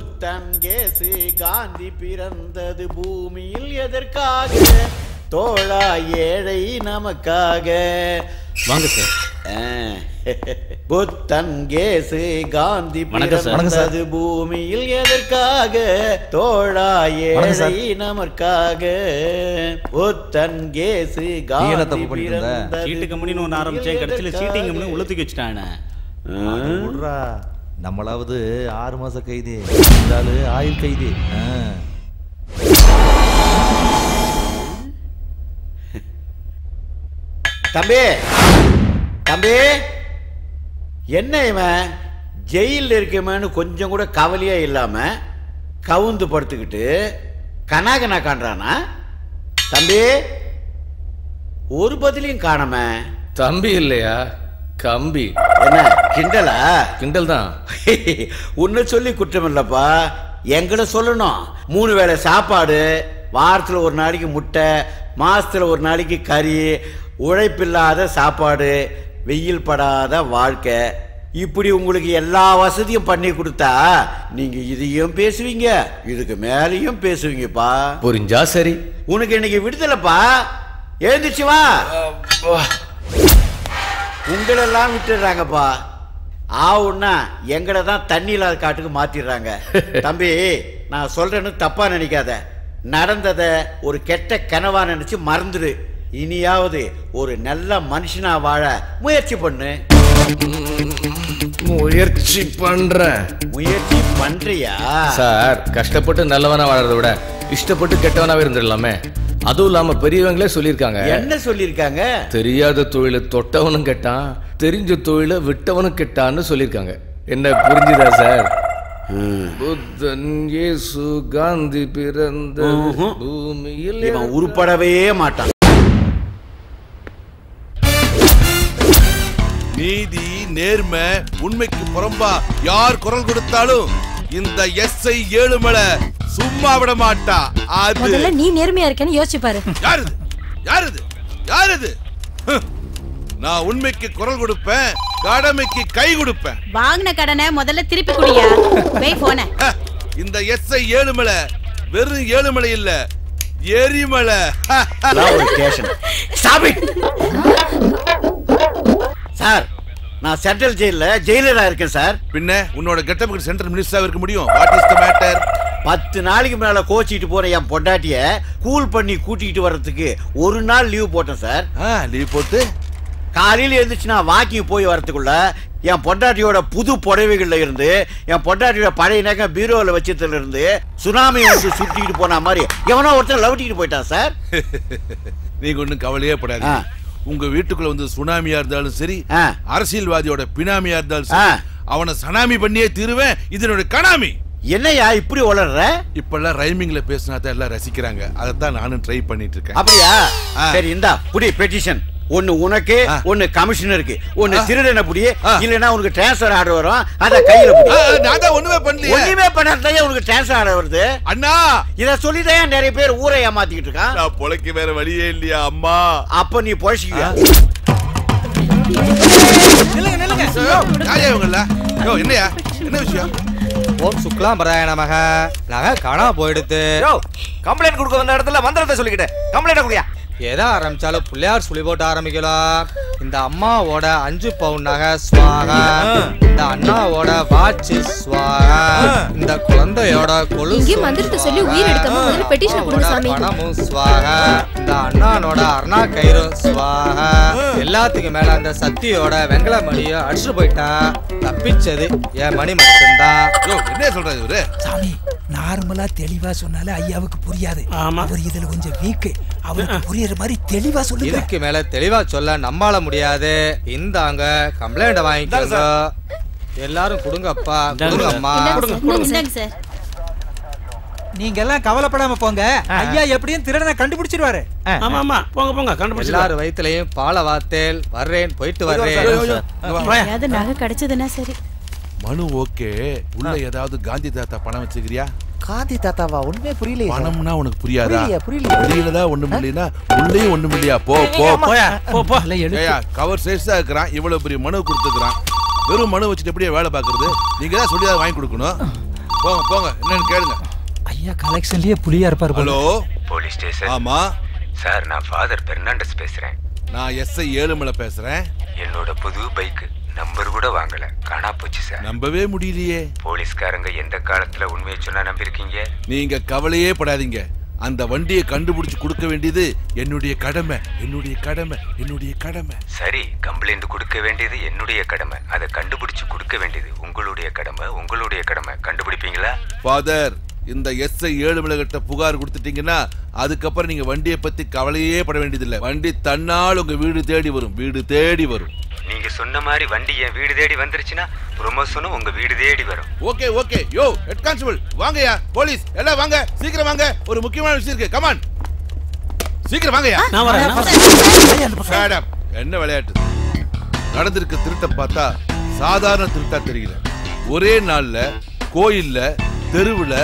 புத்தன் case Gandhi பிறந்தது பூமியில் எதற்காக தோழா ஏழை நமக்காக வாங்க சார். புத்தன் கேசு காந்தி. பிறந்தது பூமியில் எதற்காக தோழா. ஏழை நமக்காக புத்தன் கேசு காந்தி? பிறந்தது சீட்டு கம்பெனின்னு ஒன்று ஆரம்பிச்சேன் கடைசியில் சீட்டிங் கம்பெனி உள்ள தூக்கி வச்சுட்டானே. நம்மளாவது ஆறு மாச கைதி. இருந்தாலும் ஆயுள் கைதி. தம்பி தம்பி என்ன இவன்? ஜெயிலில் இருக்கமேன்னு கொஞ்சம் கூட கவலையே இல்லாம கவுந்து படுத்துக்கிட்டு கனாகனா காண்றானா? தம்பி ஒரு பதிலையும் காணாம? தம்பி இல்லையா? கம்பி. என்ன? கிண்டலா? கிண்டல் தான். உன்னை சொல்லி குற்றம் இல்லப்பா. எங்களை சொல்லணும். மூணு வேளை சாப்பாடு வாரத்தில் ஒரு நாளைக்கு முட்டை மாசத்துல ஒரு நாளைக்கு கறி உழைப்பில்லாத சாப்பாடு வெயில் படாத வாழ்க்கை. இப்படி உங்களுக்கு எல்லா வசதியும் பண்ணி கொடுத்தா நீங்க இதையும் பேசுவீங்க இதுக்கு மேலேயும் பேசுவீங்கப்பா. புரிஞ்சா சரி. உனக்கு இன்னைக்கு விடுதலைப்பா. எழுந்துச்சு வா. உங்களெல்லாம் விட்டுடுறாங்கப்பா. ஆவுன்னா எங்களை தான் தண்ணி இல்லாத காட்டுக்கு மாத்திடுறாங்க. தம்பி நான் சொல்றேன்னு தப்பா நினைக்காத. நடந்தத ஒரு கெட்ட கனவா நினைச்சு மறந்துடு. இனியாவது ஒரு நல்ல மனுஷனா வாழ முயற்சி பண்ணு. முயற்சி பண்றேன் முயற்சி பண்றியா? சார் கஷ்டப்பட்டு நல்லவனா வாழறத விட இஷ்டப்பட்டு கெட்டவனாவே இருந்துடலாமே. அதுவும் இல்லாம பெரியவங்களே சொல்லியிருக்காங்க. என்ன சொல்லியிருக்காங்க? தெரியாத தொழிலை தொட்டவனும் கெட்டான் தெரிஞ்ச தொழிலை விட்டவனும் கெட்டான்னு சொல்லியிருக்காங்க. என்ன புரிஞ்சுதா சார்? புத்தன் இயேசு காந்தி பிறந்த. பூமியில் இவன் உருப்படவே மாட்டான். நீதி நேர்மை உண்மைக்கு புறம்பா யார் குரல் கொடுத்தாலும் இந்த எஸ்ஐ ஏழுமலை சும்மா விட மாட்டா. அது நீ நேர்மையா இருக்கேன்னு யோசிச்சு பாரு. யாருது யாருது யாருது ஹ். நான் உண்மைக்கு குரல் கொடுப்பேன் கடமைக்கு கை கொடுப்பேன். வாங்கின கடனை முதல்ல திருப்பி குடியா. வை போன. இந்த எஸ்ஐ ஏழுமலை வெறும் ஏழுமலை இல்ல எரிமலை. சார் நான் சென்ட்ரல் ஜெயில ஜெயிலரா இருக்கேன் சார். பின்ன உன்னோட கெட்டப்புக்கு சென்ட்ரல் மினிஸ்டரா இருக்க முடியும்? வாட் இஸ் த மேட்டர் பத்து நாளைக்கு மேல கோச்சிட்டு போற என் பொண்டாட்டிய கூல் பண்ணி கூட்டிட்டு வர்றதுக்கு ஒரு நாள் லீவ் போட்டேன் சார். லீவ் போட்டு? காலையில எழுந்துச்சு நான் வாக்கிங் போய் வரதுக்குள்ள என் பொண்டாட்டியோட புது புடவைகள்ல இருந்து என் பொண்டாட்டியோட பழைய நகை பீரோவில் வச்சதுல இருந்து சுனாமி வந்து சுட்டிட்டு போன மாதிரி. எவனோ ஒருத்தன் லவட்டிட்டு போயிட்டான் சார் நீங்க ஒண்ணும் கவலையே படாது. உங்க வீட்டுக்குள்ள வந்து சுனாமியா இருந்தாலும் சரி. அரசியல்வாதியோட பினாமியா இருந்தாலும் சரி. அவனை சனாமி பண்ணியே தீருவேன் இது என்னோட கனாமி. என்னையா இப்படி வளர்ற இப்பெல்லாம் ரைமிங்ல பேசினா தான் எல்லாம் ரசிக்கிறாங்க. அதைத்தான் நானும் ட்ரை பண்ணிட்டு இருக்கேன். அப்படியா. சரி இந்தா புடி பெட்டிஷன் ஒன்னு உனக்கு. ஒன்னு கமிஷனருக்கு. ஒன்னு. திருடனை புடி. இல்லனா உனக்கு டிரான்ஸ்ஃபர் ஆர்டர் வரும். அத கையில புடி. நான் தான் ஒண்ணுமே பண்ணலையே. ஒண்ணுமே பண்ணாதான் உனக்கு டிரான்ஸ்ஃபர் ஆர்டர் வருது. அண்ணா! இத சொல்லிதான் நிறைய பேர் ஊரை ஏமாத்திக்கிட்டு இருக்கான்? நான் பொழைக்க வேற வழியே இல்லையா அம்மா? அப்ப நீ பொழைச்சிக்கியா ஐயோ, யாரையா இவங்கல்ல யோ என்னையா என்ன விஷயம்? ஓம் சுக்லாம்பராய நமக. நகை காணாம போயிடுத்து. கம்ப்ளைண்ட் கொடுக்க வந்த இடத்துல மந்திரத்தை சொல்லிக்கிட்டு கம்ப்ளைண்ட் கொடுயா எதை ஆரம்பிச்சாலும் பிள்ளையார் சுழி போட்டு ஆரம்பிக்கலாம் இந்த அம்மாவோட அஞ்சு பவுன் நகை ஸ்வாகா இந்த அண்ணாவோட வாட்ச் ஸ்வாகா இந்த குழந்தையோட கொலுசு மந்திரத்தை சொல்லி உயிர் எடுக்காம petition கொடுங்க சாமி. பணமும் ஸ்வாகா இந்த அண்ணானோட அருணா கயிறும் ஸ்வாகா எல்லாத்துக்கும் மேல அந்த சத்தியோட வெங்கல மணியும் அடிச்சுட்டு போயிட்டான் தப்பிச்சது என் மணி மட்டும்தான் யோ என்ன சொல்றாரு இவரு? சாமி நார்மலா தெளிவா சொன்னாலே ஐயாவுக்கு புரியாது. அவர் இதுல கொஞ்சம் வீக்கு அவருக்கு புரியுற மாதிரி தெளிவா சொல்லுங்க. இதுக்கு மேல தெளிவா சொல்ல நம்மால முடியாது. இந்தாங்க கம்ப்ளைண்ட் வாங்கிக்கோங்க. எல்லாரும் கொடுங்கப்பா கொடுங்க அம்மா. நீங்க எல்லாம் கவலைப்படாம போங்க. ஐயா எப்படியும் திருடனை கண்டுபிடிச்சிருவாரு. ஆமா ஆமா. போங்க போங்க. கண்டுபிடிச்சு எல்லாரும் வயித்துலயும் பால வாத்தேல் வர்றேன் போயிட்டு வர்றேன். நகை கிடைச்சதுன்னா சரி. மனு ஓகே. உள்ள ஏதாவது காந்தி தாத்தா பணம் வச்சுக்கிறியா? காந்தி தாத்தாவா? ஒண்ணுமே புரியலையே சார். பணம்னா உனக்கு புரியாதா? புரியலையே. வெளியில ஒண்ணும் இல்லைன்னா உள்ளேயும் ஒண்ணும் இல்லையா? போ போ போயா போ. போ கவர் சைஸா இருக்கிறான். இவ்வளவு பெரிய மனு கொடுத்துக்கிறான். வெறும் மனு வச்சுட்டு எப்படியே வேலை பார்க்கறது? நீங்க தான் சொல்லி அதை வாங்கி கொடுக்கணும். போங்க போங்க. என்னன்னு கேளுங்க. ஐயா கலெக்ஷன்லயே புலியா இருப்பாரு. ஹலோ? போலீஸ் ஸ்டேஷன் ஆமா. சார் நான் ஃபாதர் பெர்னாண்டஸ் பேசுறேன். நான் எஸ்ஐ ஏழுமலை பேசுறேன். என்னோட புது பைக் நம்பர் கூட வாங்கல. காணா போச்சு சார். நம்பவே முடியலையே. போலீஸ்காரங்க எந்த காலத்துல உண்மையை சொன்னா நம்பிருக்கீங்க நீங்க கவலையே படாதீங்க. அந்த வண்டியை கண்டுபிடிச்சு கொடுக்க வேண்டியது என்னுடைய கடமை. என்னுடைய கடமை. என்னுடைய கடமை. சரி கம்ப்ளைண்ட் கொடுக்க வேண்டியது என்னுடைய கடமை. அதை கண்டுபிடிச்சு கொடுக்க வேண்டியது உங்களுடைய கடமை. உங்களுடைய கடமை. கண்டுபிடிப்பீங்களா? ஃபாதர் இந்த எஸ்ஐ ஏழுமலை கிட்ட புகார் கொடுத்துட்டீங்கன்னா அதுக்கப்புறம் நீங்க வண்டியை பத்தி கவலையே பட வேண்டியதில்லை. வண்டி தன்னால் உங்க வீடு தேடி வரும். வீடு தேடி வரும். நீங்க சொன்ன மாதிரி வண்டி என் வீடு தேடி வந்துருச்சுன்னா ப்ரொமோஷனும் உங்க வீடு தேடி வரும். Okay okay. Yo head constable வாங்கயா போலீஸ் எல்லாம் வாங்க. சீக்கிரம் வாங்க. ஒரு முக்கியமான விஷயம் இருக்கு. கமான் சீக்கிரம் வாங்கயா நான் வரேன். என்ன விளையாட்டு? நடந்திருக்க திருட்ட பார்த்தா சாதாரண திருட்டா தெரியல. ஒரே நாள்ல கோயில்ல தெருவுல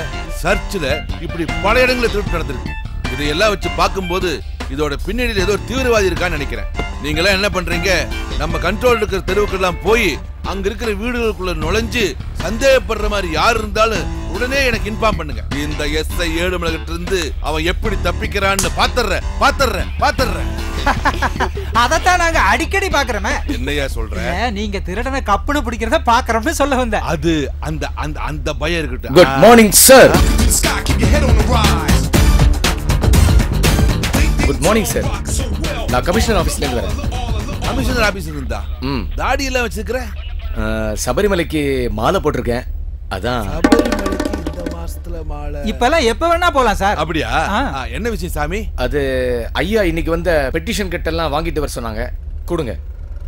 சர்ச்சில் இப்படி பல இடங்களில் திருட்டு நடந்திருக்கு. இதையெல்லாம் வச்சு பார்க்கும்போது இதோட பின்னணியில் ஏதோ தீவிரவாதி இருக்கான்னு நினைக்கிறேன். நீங்களாம் என்ன பண்றீங்க? நம்ம கண்ட்ரோல் இருக்கிற தெருவுக்கெல்லாம் போய் அங்க இருக்கிற வீடுகளுக்குள்ள நுழைஞ்சு சந்தேகப்படுற மாதிரி யார் இருந்தாலும் உடனே எனக்கு இன்ஃபார்ம் பண்ணுங்க. இந்த எஸ்ஐ ஏழுமலகிட்ட இருந்து அவன் எப்படி தப்பிக்கிறான்னு பாத்துறேன் பாத்துறேன் பாத்துறேன். அதத்தான் நாங்க அடிக்கடி பாக்குறோமே. என்னையா சொல்ற? இல்ல, நீங்க திருடனை கப்புன்னு பிடிக்கிறத பாக்குறோம்னு சொல்ல வந்தேன். அது அந்த அந்த அந்த பயம் இருக்கட்டும். Good morning sir good morning sir நான் கமிஷனர் ஆஃபீஸ்லேருந்து வரேன். கமிஷனர் ஆபீஸ் இருந்தா? ம். தாடி எல்லாம் வச்சிருக்கிற? அஹ், சபரிமலைக்கு மாலை போட்டிருக்கேன். அதான். சபரிமலைக்கு இந்த மாசத்துல மாலை. இப்பெல்லாம் எப்ப வேணா போலாம் சார். அப்படியா? ஆ. ஆ, என்ன விஷயம் சாமி? அது ஐயா இன்னைக்கு வந்த பெட்டிஷன் கட்டெல்லாம் வாங்கிட்டு வர சொன்னாங்க. கொடுங்க.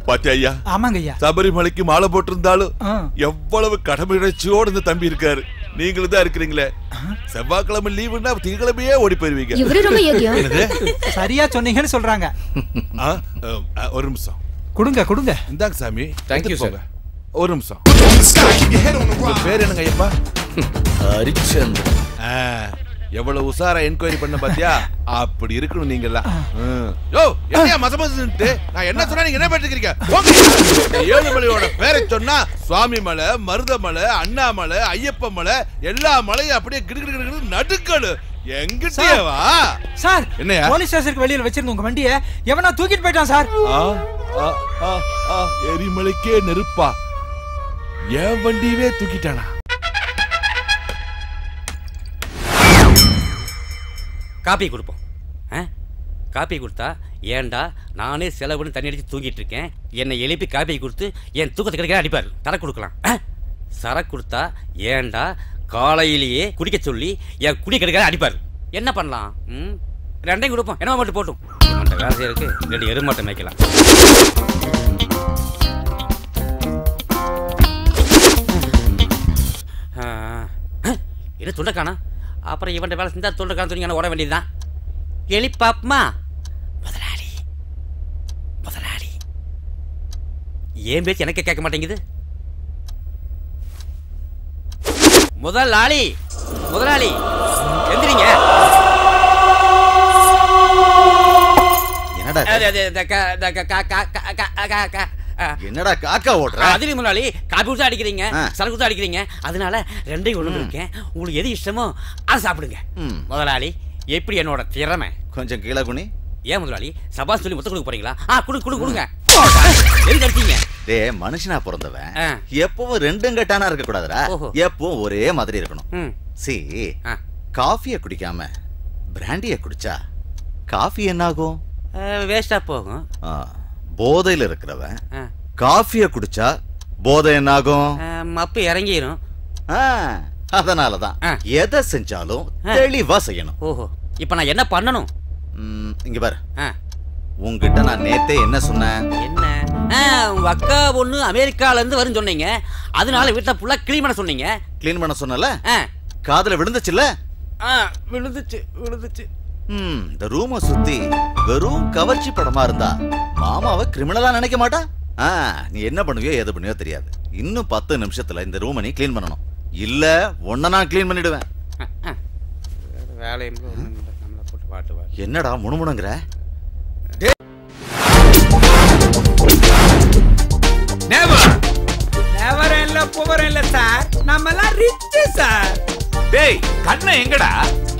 பாத்தியா ஐயா? ஆமாங்க ஐயா. சபரிமலைக்கு மாலை போட்டிருந்தாலும் ஆ. எவ்வளவு கடமை இணைச்சியோடு இந்த தம்பி இருக்காரு. நீங்களும் தான் இருக்கிறீங்களே. செவ்வாய்க்கிழமை லீவுன்னா திங்கக்கிழமையே ஓடி போயிருவீங்க. இவரு ரொம்ப யோகியம். என்னது? சரியா சொன்னீங்கன்னு சொல்றாங்க. ஆ, ஒரு நிமிஷம். கொடுங்க கொடுங்க. இந்தாங்க சாமி Thank you, போங்க. ஒரு நிமிஷம். உங்க பேர் என்னங்க ஐயப்பா? ஹரிச்சந்திரன். ஆ, எவ்வளவு உசாரா என்கொயரி பண்ண பாத்தியா? அப்படி இருக்கணும் நீங்க எல்லாம். யோ என்னையா மசமசுன்ட்டு நான் என்ன சொன்னா நீங்க என்ன பண்ணிருக்கீங்க. ஏழுமலையோட பேரை சொன்னா சுவாமி மலை மருதமலை அண்ணாமலை ஐயப்ப மலை எல்லா மலையும் அப்படியே கிடுகிடு நடுக்கடு. எங்கிட்டே வா. சார் என்னய்யா? போலீஸ் ஸ்டேஷனுக்கு வெளியில வச்சிருந்த உங்க வண்டியை எவனா தூக்கிட்டு போயிட்டான் சார். ஆ, ஆ, ஆ, ஆ, எரிமலைக்கே நெருப்பா. என் வண்டியவே தூக்கிட்டானா? காப்பி கொடுப்போம். ஆ? காப்பி கொடுத்தா ஏன்டா நானே செலவுன்னு தண்ணி அடித்து தூங்கிட்டு இருக்கேன் என்னை எழுப்பி காப்பி கொடுத்து என் தூக்கத்தை கிடைக்கிற அடிப்பார். சரக்கு கொடுக்கலாம். ஆ? சரக்கு கொடுத்தா ஏன்டா காலையிலேயே குடிக்க சொல்லி என் குடி கிடைக்கிற அடிப்பார். என்ன பண்ணலாம்? ம்? ரெண்டையும் கொடுப்போம். என்ன மட்டும் போட்டும். அந்த வேலை செய்யறதுக்கு ரெண்டு எருமாட்டை மேய்க்கலாம். என்ன துண்டை காணா? அப்புறம் இவன் வேலை செஞ்சா துண்டை காண துணிங்க ஓட வேண்டியதுதான். எலி பாப்மா முதலாளி. முதலாளி. ஏன் பேச்சு எனக்கே கேட்க மாட்டேங்குது? முதலாளி. முதலாளி. எந்திரிங்க. என்னடா என்னடா காக்கா ஓடுற? அதுல முதலாளி காபி கொடுத்து அடிக்கிறீங்க. சரக்கு கொடுத்து அடிக்கிறீங்க அதனால ரெண்டையும் கொண்டு இருக்கேன். உங்களுக்கு எது இஷ்டமோ அதை சாப்பிடுங்க. ம். முதலாளி எப்படி என்னோட திறமை? கொஞ்சம் கீழே குனி. ஏன் முதலாளி சபா சொல்லி முத்த கொடுக்க போறீங்களா? ஆ குடு குடு கொடுங்க. எதுக்கு அடிச்சீங்க? டே மனுஷனா பிறந்தவன். எப்பவும் ரெண்டும் கட்டானா இருக்க கூடாதுடா. எப்பவும் ஒரே மாதிரி இருக்கணும். ம். சி. காஃபிய குடிக்காம பிராண்டிய குடிச்சா காஃபி என்னாகும்? வேஸ்டா போகும். ஆ, போதையில இருக்கிறவன். காஃபிய குடிச்சா போதை என்னாகும்? மப்பு இறங்கிரும். ஆ, அதனாலதான். எதை செஞ்சாலும். தெளிவா செய்யணும். ஓஹோ இப்போ நான் என்ன பண்ணணும்? இங்க பாரு. ஆ. உன்கிட்ட நான் நேத்தே என்ன சொன்னேன்? என்ன? உங்க அக்கா பொண்ணு அமெரிக்கால இருந்து வரும்னு சொன்னீங்க. அதனால வீட்டுல ஃபுல்லா கிளீன் பண்ண சொன்னீங்க. க்ளீன் பண்ண சொன்னல? காதுல விழுந்துச்சுல்ல? விழுந்துச்சு விழுந்துச்சு. இந்த ரூமை சுத்தி வெறும் கவர்ச்சி படமா இருந்தா மாமாவை கிரிமினலா நினைக்க மாட்டா? ஆ நீ என்ன பண்ணுவியோ எது பண்ணுவியோ தெரியாது. இன்னும் பத்து நிமிஷத்துல இந்த ரூமை நீ க்ளீன் பண்ணணும். இல்ல உன்னை நான் க்ளீன் பண்ணிடுவேன். என்னடா முணுமுணுங்கிற? டேய் கண்ணை எங்கடா?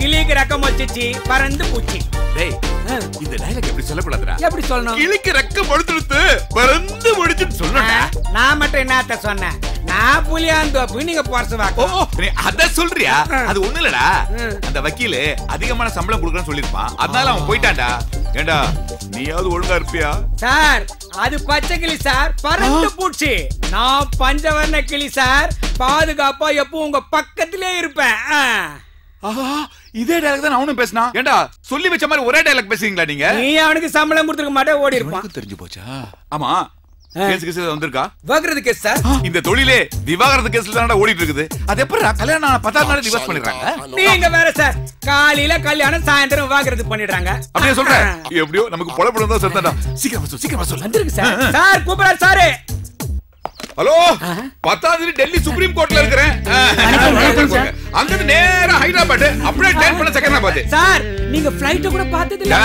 கிளிக்கு ரக்கம் வச்சிச்சு பறந்து பூச்சி. டேய் இந்த டைலாக் எப்படி சொல்லக்கூடாதுடா? எப்படி சொல்லணும்? கிளிக்கு ரெக்க படுத்துடுத்து பறந்து முடிச்சுன்னு சொல்லணும்டா. நான் மட்டும் என்னத்த சொன்னேன்? நான் புலியாந்தோப்பு நீங்க போறசு ஓ நீ அத சொல்றியா? அது ஒண்ணு இல்லடா. அந்த வக்கீல் அதிகமான சம்பளம் கொடுக்கறேன்னு சொல்லிருப்பான் அதனால அவன் போயிட்டான்டா. ஏண்டா நீயாவது ஒழுங்கா இருப்பியா? சார் அது பச்சை கிளி சார். பறந்து பூச்சி. நான் பஞ்சவர்ண கிளி சார். பாதுகாப்பா எப்போ உங்க பக்கத்திலே இருப்பேன். இதே டைலாக் தான் அவனும் பேசினான். ஏண்டா சொல்லி வச்ச மாதிரி ஒரே டைலாக் பேசுறீங்களா நீங்க? நீ அவனுக்கு சம்பளம் கொடுத்துருக்க மாட்டே ஓடி இருப்பான். தெரிஞ்சு போச்சா? ஆமா. கேஸ் கேஸ் வந்திருக்கா? வகுறது கேஸ் சார் இந்த தொழிலே விவாகரத்து கேஸ்ல தானடா ஓடிட்டு இருக்குது. அது எப்படா கல்யாணம் ஆன பத்தாவது நாள் டிவோர்ஸ் பண்ணிடுறாங்க? நீங்க வேற சார் காலையில கல்யாணம் சாயந்தரம் வாக்குறது பண்ணிடுறாங்க. அப்படியே சொல்றேன். எப்படியோ நமக்கு பொழப்படம் தான் சீக்கிரம் சீக்கிரம் வந்துருக்கு சார் சார் கூப்பிடாரு சாரு. ஹலோ? பத்தாவது தேதி டெல்லி சுப்ரீம் கோர்ட்ல இருக்கிறேன். அங்க இருந்து நேரா ஹைதராபாத் அப்படியே ட்ரெயின் பண்ண செகண்டாபாத் சார் நீங்க ஃளைட் கூட பார்த்தது இல்ல.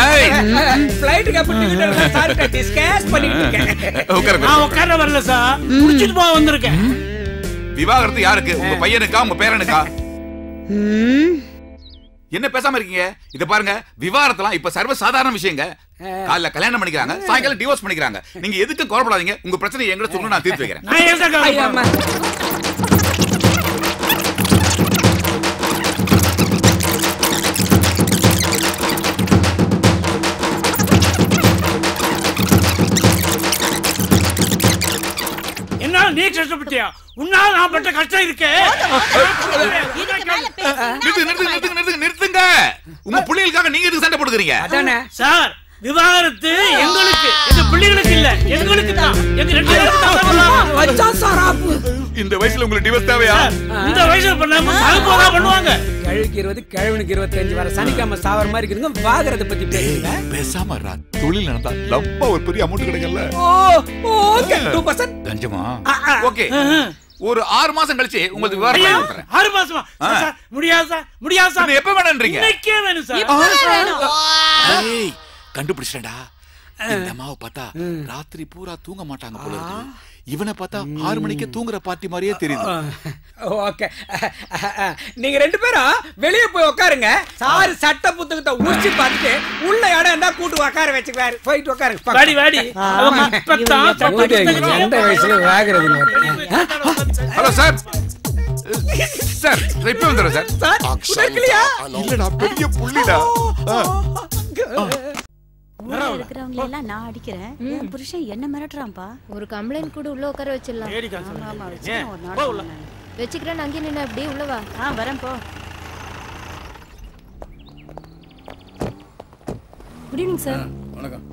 ஃளைட்டுக்கு அப்ப டிக்கெட் சார் டிஸ்கஸ் பண்ணிட்டு இருக்கேன். உட்காரு, உட்காரு. நான் உட்கார. வரல சார். முடிச்சிட்டு போக வந்திருக்கேன். விவாகரத்து யாருக்கு? உங்க பையனுக்கா? உங்க பேரனுக்கா? என்ன பேசாம இருக்கீங்க? இத பாருங்க விவாகரத்தெல்லாம் இப்ப சர்வ சாதாரண விஷயங்க காலைல கல்யாணம் பண்ணிக்கிறாங்க சாயங்காலம் டிவோர்ஸ் பண்ணிக்கிறாங்க. நீங்க எதுக்கும் கவலைப்படாதீங்க உங்க பிரச்சனை எங்கிட்ட சொல்லணும் நான் தீர்த்து வைக்கிறேன். என்னால நீ கஷ்டப்பட்டியா உன்னால நான் பட்ட கஷ்டம் இருக்கே. நிறுத்துங்க. நிறுத்துங்க. நிறுத்துங்க உங்க பிள்ளைகளுக்காக நீங்க எதுக்கு சண்டை போடுக்கிறீங்க அதானே? சார் விவாகரத்து எங்களுக்கு எங்க பிள்ளைகளுக்கு இல்ல. எங்களுக்கு தான். எங்க ரெண்டு பேருக்கு தான் இந்த வயசுல உங்களுக்கு டிவோர்ஸ் தேவையா? இந்த வயசுல பண்ணாம சாகுபோதா பண்ணுவாங்க. கிழக்கு இருபது கிழவனுக்கு இருபத்தஞ்சு வர சனிக்கிழமை சாவர மாதிரி இருக்குதுங்க. வாகுறத பத்தி பேசுங்க. பேசாம. தொழில் நடந்தா லம்பா ஒரு பெரிய அமௌண்ட் கிடைக்கல ஓ ஓகே. ஓகே ஒரு ஆறு மாசம் கழிச்சு உங்களுக்கு கொடுத்துறேன். ஆறு மாசமா? சார், முடியாது சார் முடியாது சார். எப்ப வேணும்ன்றீங்க? இன்னைக்கே வேணும் சார். ஏய், கண்டுபிடிச்சிட்டேன்டா. இந்த அம்மாவை பார்த்தா ராத்திரி பூரா தூங்க மாட்டாங்க போல இருக்கு இவனை பார்த்தா ஆறு மணிக்கு தூங்குற பார்ட்டி மாதிரியே தெரியுது ஓகே நீங்க ரெண்டு பேரும் வெளிய போய் உட்காருங்க சார் சட்ட புத்தகத்தை உரிச்சு பார்த்துட்டு உள்ள இடம் இருந்தா கூட்டு உட்கார வச்சுக்குவாரு போயிட்டு உட்காருங்க வாடி, வாடி. எந்த வயசுல வாகுறது ஹலோ சார் சார் இப்ப வந்துடுறேன் சார் இல்லடா பெரிய புள்ளிடா ஊர்ல இருக்கிறவங்க எல்லாம் நான் அடிக்கிறேன். என் புருஷன் என்ன மிரட்டுறான்பா ஒரு கம்ப்ளைண்ட் கூட உள்ள உட்கார வச்சிடலாம்? வச்சுக்கிறேன் அங்கேயே நின்று அப்படியே உள்ள வா. ஆ வரேன் போ. குட் ஈவினிங் சார் வணக்கம்.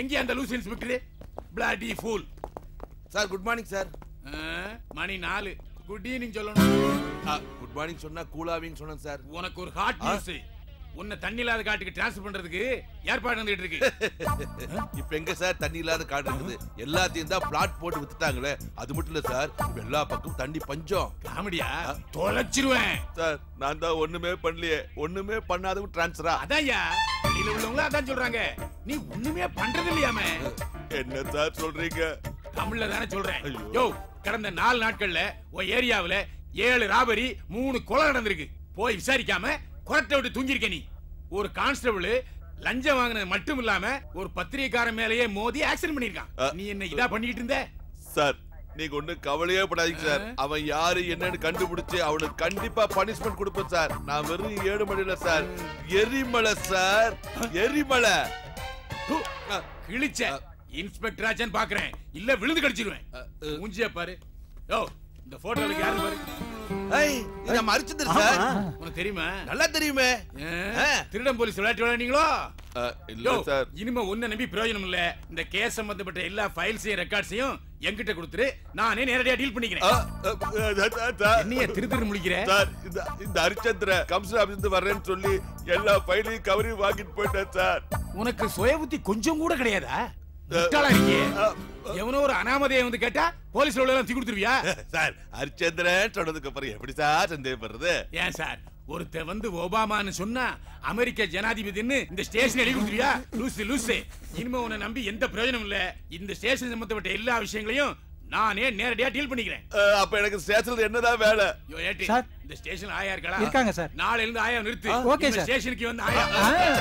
எங்க அந்த loose inspector? Bloody fool sir good morning sir மணி நாலு. குட் ஈவினிங் சொல்லணும். குட் மார்னிங் சொன்னா கூலாவின்னு சொன்னேன் சார். உனக்கு ஒரு ஹாட் நியூஸ் உன்னை தண்ணி இல்லாத காட்டுக்கு டிரான்ஸ்ஃபர் பண்றதுக்கு ஏற்பாடு நடந்துட்டு இருக்கு. இப்ப எங்க சார் தண்ணி இல்லாத காடு இருக்குது? எல்லாத்தையும் தான் பிளாட் போட்டு வித்துட்டாங்களே. அது மட்டும் இல்ல சார் எல்லா பக்கம் தண்ணி பஞ்சம். காமெடியா? தொலைச்சிருவேன். சார் நான் தான் ஒண்ணுமே பண்ணலையே. ஒண்ணுமே பண்ணாதவங்க டிரான்ஸ்ஃபரா அதான்யா வெளியில உள்ளவங்க அதான் சொல்றாங்க. நீ ஒண்ணுமே பண்றது இல்லையாமே. என்ன சார் சொல்றீங்க? தமிழ்ல தானே சொல்றேன். யோ கடந்த நாலு நாட்கள்ல உன் ஏரியாவுல ஏழு ராபரி மூணு கொலை நடந்திருக்கு. போய் விசாரிக்காம குரட்டை விட்டு தூங்கிருக்க நீ. ஒரு கான்ஸ்டபிள் லஞ்சம் வாங்கினது மட்டும் இல்லாம ஒரு பத்திரிகைக்காரன் மேலேயே மோதி ஆக்சிடென்ட் பண்ணிருக்கான் நீ என்ன இதா பண்ணிட்டு இருந்த? சார் நீங்க ஒண்ணு கவலையே படாதீங்க சார். அவன் யாரு என்னன்னு கண்டுபிடிச்சு அவனுக்கு கண்டிப்பா பனிஷ்மெண்ட் கொடுப்பேன் சார். நான் வெறும் ஏழு மணில சார். எரிமலை சார். எரிமலை. ஹு, கிழிச்ச. இன்ஸ்பெக்டர் ஆச்சான்னு பாக்குறேன். இல்ல விழுந்து கடிச்சிருவேன். மூஞ்சிய பாரு. யோ இந்த போட்டோல யாரு பாரு. ஏய் இது அரிச்சந்திர சார். உனக்கு தெரியுமா? நல்லா தெரியுமே. ஆ, திருடன் போலீஸ் விளையாட்டு விளையாடுனீங்களோ? இல்ல சார். இனிமே ஒன்ன நம்பி பிரயோஜனம் இல்ல. இந்த கேஸ் சம்பந்தப்பட்ட எல்லா ஃபைல்ஸையும் ரெக்கார்ட்ஸையும் என்கிட்ட கொடுத்துரு. நானே நேரடியா டீல் பண்ணிக்கிறேன். என்னைய திரு திரு முழிக்கிற சார் இந்த இந்த ஹரிச்சந்திர கமிஷனர் ஆபீஸ் இருந்து வர்றேன்னு சொல்லி எல்லா ஃபைலையும் கவரி வாங்கிட்டு போயிட்டேன் சார். உனக்கு சுய புத்தி கொஞ்சம் கூட கிடையாதா? முட்டாளா இருக்கியே எவனோ ஒரு அனாமதையை வந்து கேட்டா தூக்கி கொடுத்துருவியா? சார் ஹரிச்சந்திரன் சொன்னதுக்கு அப்புறம் எப்படி சார் சந்தேகப்படுறது? ஏன் சார் ஒருத்தன் வந்து ஒபாமான்னு சொன்னா அமெரிக்க ஜனாதிபதின்னு இந்த ஸ்டேஷன் எழுதி கொடுத்துருவியா? லூசு லூசு. இனிமே உன்னை நம்பி எந்த பிரயோஜனம் இல்ல. இந்த ஸ்டேஷன் சம்பந்தப்பட்ட எல்லா விஷயங்களையும் நானே நேரடியா டீல் பண்ணிக்கிறேன். அப்ப எனக்கு ஸ்டேஷன்ல என்னதான் வேலை? யோ, ஏட்டி, சார். இந்த ஸ்டேஷன் ஆயா இருக்கா இருக்காங்க, சார். நாளையில இருந்து ஆயா நிறுத்து. Okay, sir. ஸ்டேஷனுக்கு வந்து ஆயா.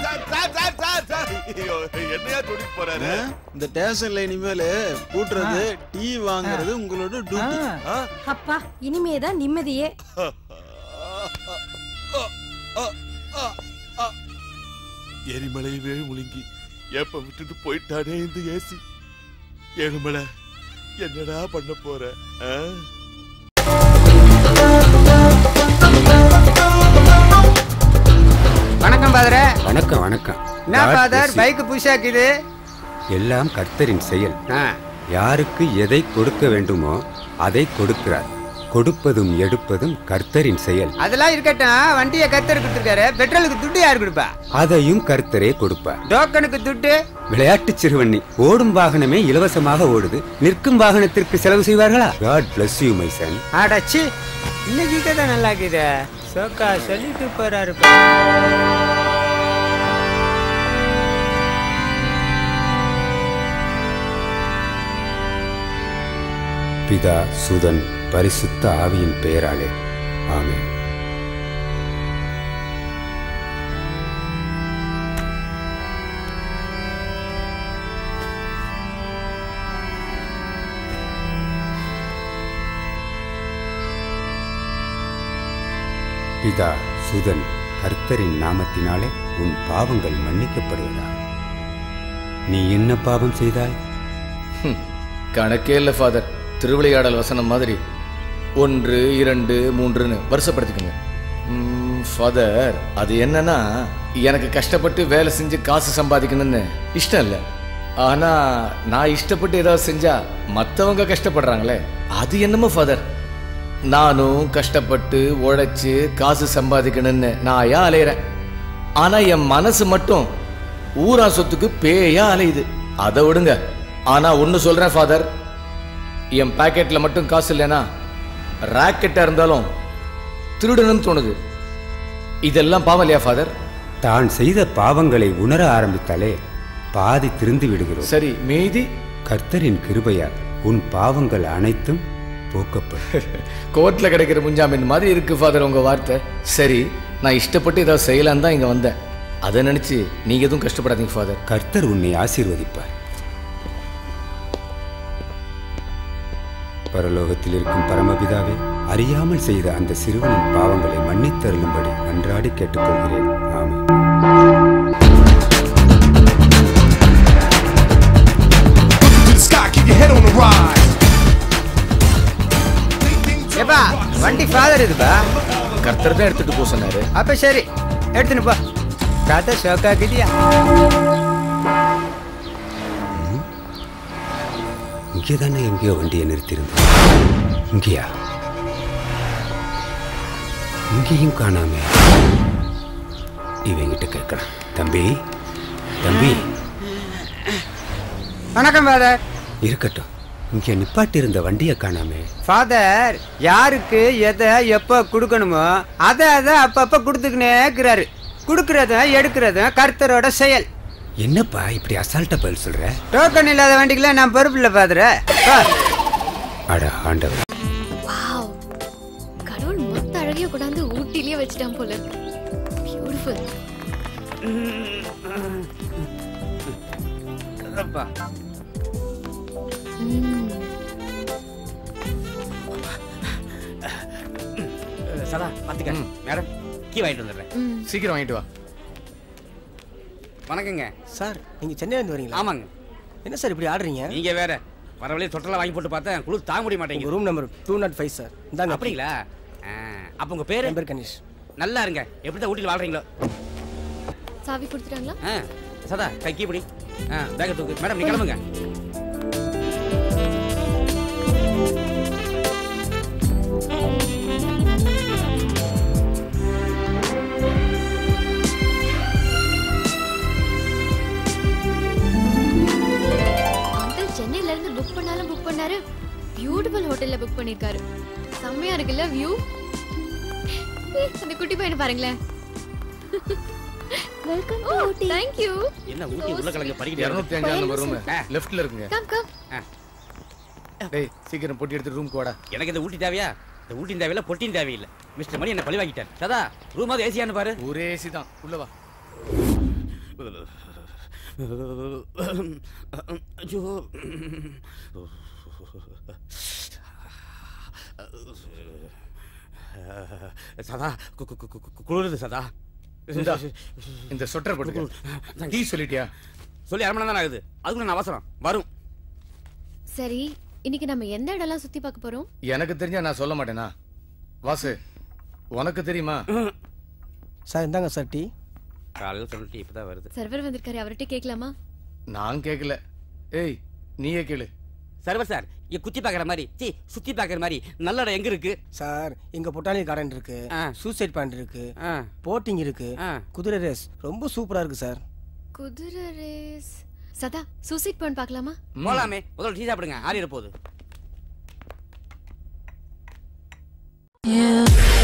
Sir, sir, sir, sir. ஐயோ, என்னையா துடிக்கு போறாரு? இந்த ஸ்டேஷன்ல இனிமேல் கூட்டுறது டீ வாங்குறது உங்களோட டியூட்டி அப்பா இனிமே தான் நிம்மதியே எரிமலையவே முழுங்கி ஏப்ப விட்டுட்டு போயிட்டானே இந்த ஏசி? ஏழுமலை என்னடா பண்ண போற? வணக்கம் பாதர வணக்கம் வணக்கம். என்ன ஃபாதர்? you. பைக் புஷாக்குது எல்லாம் கர்த்தரின் செயல். யாருக்கு எதை கொடுக்க வேண்டுமோ அதை கொடுக்கிறார். கொடுப்பதும் எடுப்பதும் கர்த்தரின் செயல். அதெல்லாம் இருக்கட்டும். வண்டியை கத்தர் கொடுத்துருக்காரு. பெட்ரோலுக்கு துட்டு யார் கொடுப்பா? அதையும் கர்த்தரே கொடுப்பார் டோக்கனுக்கு துட்டு? விளையாட்டு சிறுவண்ணி ஓடும் வாகனமே இலவசமாக ஓடுது. நிற்கும் வாகனத்திற்கு செலவு செய்வார்களா? God bless you my son அடச்சி இன்னைக்கு கதை நல்லா இருக்குது. சோக்கா சொல்லிட்டு போறாரு பிதா சுதன் பரிசுத்த ஆவியின் பெயராலே. ஆமென். பிதா சுதன் கர்த்தரின் நாமத்தினாலே உன் பாவங்கள் மன்னிக்கப்படுவதா? நீ என்ன பாவம் செய்தாய்? ஹம், கணக்கே இல்லை ஃபாதர். திருவிளையாடல் வசனம் மாதிரி. ஒன்று இரண்டு மூன்றுன்னு வருஷப்படுத்திக்கோங்க. ம், ஃபாதர் அது என்னன்னா எனக்கு கஷ்டப்பட்டு வேலை செஞ்சு காசு சம்பாதிக்கணும்னு இஷ்டம் இல்லை. ஆனா நான் இஷ்டப்பட்டு ஏதாவது செஞ்சா மற்றவங்க கஷ்டப்படுறாங்களே அது என்னமோ ஃபாதர் நானும் கஷ்டப்பட்டு உழைச்சி காசு சம்பாதிக்கணும்னு நான் ஏன் அலையிறேன். ஆனா என் மனசு மட்டும் ஊரா சொத்துக்கு பேயா அலையுது. அதை விடுங்க. ஆனா ஒன்னு சொல்றேன் ஃபாதர் என் பாக்கெட்ல மட்டும் காசு இல்லைன்னா ராக்கெட்டா இருந்தாலும் திருடணும்னு தோணுது. இதெல்லாம் பாவம் இல்லையா ஃபாதர் தான் செய்த பாவங்களை உணர ஆரம்பித்தாலே பாதி திருந்து விடுகிறோம். சரி மீதி? கர்த்தரின் கிருபையால் உன் பாவங்கள் அனைத்தும் போக்கப்படும். கோர்ட்ல கிடைக்கிற முஞ்சாமின் மாதிரி இருக்கு ஃபாதர் உங்க வார்த்தை. சரி நான் இஷ்டப்பட்டு ஏதாவது செய்யலான்னு தான் இங்க வந்தேன். அதை நினைச்சு நீங்க எதுவும் கஷ்டப்படாதீங்க ஃபாதர் கர்த்தர் உன்னை ஆசீர்வதிப்பார். பரலோகத்தில் இருக்கும் பரமபிதாவே அறியாமல் செய்த அந்த சிறுவனின் பாவங்களை மன்னித்தருளும்படி அன்றாடி கேட்டுக்கொள்கிறேன். rise. ஏப்பா வண்டி ஃபாதர் இதுப்பா? கர்த்தர் தான் எடுத்துட்டு போக சொன்னாரு. அப்ப சரி எடுத்துன்னு போ. கதை ஷோக்காக்குதியா இங்கே தானே எங்கேயோ வண்டியை நிறுத்தியிருந்தோம். இங்கேயா? இங்கேயும் காணாம. இவங்கிட்ட கேட்கலாம். தம்பி தம்பி. வணக்கம் ஃபாதர் இருக்கட்டும். இங்கே நிப்பாட்டி இருந்த வண்டியை காணாமே. ஃபாதர் யாருக்கு எதை எப்போ கொடுக்கணுமோ அதை அதை அப்பப்போ கொடுத்துக்கினே இருக்கிறாரு. கொடுக்கறதும் எடுக்கிறதும் கர்த்தரோட செயல். என்னப்பா இப்படி அசால்ட்டா பதில் சொல்ற? டோக்கன் இல்லாத வண்டிக்கெல்லாம் நான் பொறுப்பு இல்லை ஃபாதர் அட ஆண்டவர். வாவ். கடவுள் மொத்த அழகையும் கொண்டாந்து ஊட்டிலேயே வச்சுட்டான் போல. பியூட்டிஃபுல் சதா பாத்துக்க மேடம் கீ வாங்கிட்டு வந்துடுறேன். சீக்கிரம் வாங்கிட்டு வா. வணக்கங்க. சார் நீங்க சென்னையில இருந்து வரீங்களா? ஆமாங்க. என்ன சார் இப்படி ஆடுறீங்க? நீங்க வேற வர வழியே தொட்டலாம் வாங்கி போட்டு பார்த்தேன் குளிர் தாங்க முடிய மாட்டேங்குது. Room number two nought five sir இந்தாங்க. அப்படிங்களா? அப்ப உங்க பேரு? என் பேர் கணேஷ். நல்லா இருங்க. எப்படி தான் ஊட்டியில் வாழ்றீங்களோ? சாவி கொடுத்துட்டாங்களா? ஆ சதா கை கீப்படி ஆ பேக்கை தூக்கு. மேடம் நீ கிளம்புங்க. பியூட்டிஃபுல் ஹோட்டல்ல புக் பண்ணிருக்காரு. செம்மையா இருக்குல்ல வியூ அந்த குட்டி பையனை பாருங்களேன். Welcome to Ooty. Thank you என்ன ஊட்டி உருளைக்கிழங்கு படிக்கிட்டு இரநூத்தி அஞ்சாம் நம்பர் ரூம் லெஃப்ட்ல இருக்குங்க. கம் கம் டேய் சீக்கிரம் பொட்டி எடுத்து ரூமுக்கு வாடா. எனக்கு இந்த ஊட்டி தேவையா? இந்த ஊட்டின் தேவையில்ல பொட்டின் தேவையில்லை. மிஸ்டர் மணி என்ன பழி வாங்கிட்டார். சதா ரூமாவது ஏசியான்னு பாரு. ஒரே ஏசி தான். உள்ள வா. ஐயோ. சதா கு- கு- கு- கு- கு- குளிருது சதா. இந்தா, சொட்டர் போட்டுக்க. டீ சொல்லிட்டியா? சொல்லி அரை மணி நேரம் ஆகுது. அதுக்குள்ள நான் அவசரம். வரும். சரி இன்னைக்கு நம்ம எந்த இடம்லாம் சுத்தி பார்க்க போறோம்? எனக்கு தெரிஞ்சா நான் சொல்ல மாட்டேனா? வாசு உனக்கு தெரியுமா? சார் இந்தாங்க சார் டீ. காலையில் சொல்லிட்டு இப்பதான் வருது. சர்வர் வந்திருக்காரு அவர்கிட்ட கேட்கலாமா? நான் கேட்கல. ஏய் நீயே கேளு. சர்வர் சார் இங்க குத்தி பாக்குற மாதிரி சி சுத்தி பாக்குற மாதிரி நல்ல இடம் எங்க இருக்கு? சார் இங்க பொட்டானி கார்டன் இருக்கு சூசைட் பாயிண்ட் இருக்கு போட்டிங் இருக்கு குதிரை ரேஸ் ரொம்ப சூப்பரா இருக்கு சார். குதிரை ரேஸ் சதா சூசைட் பாயிண்ட் பார்க்கலாமா? போலாமே. முதல்ல டீ சாப்பிடுங்க. ஆறிட போகுது. Yeah.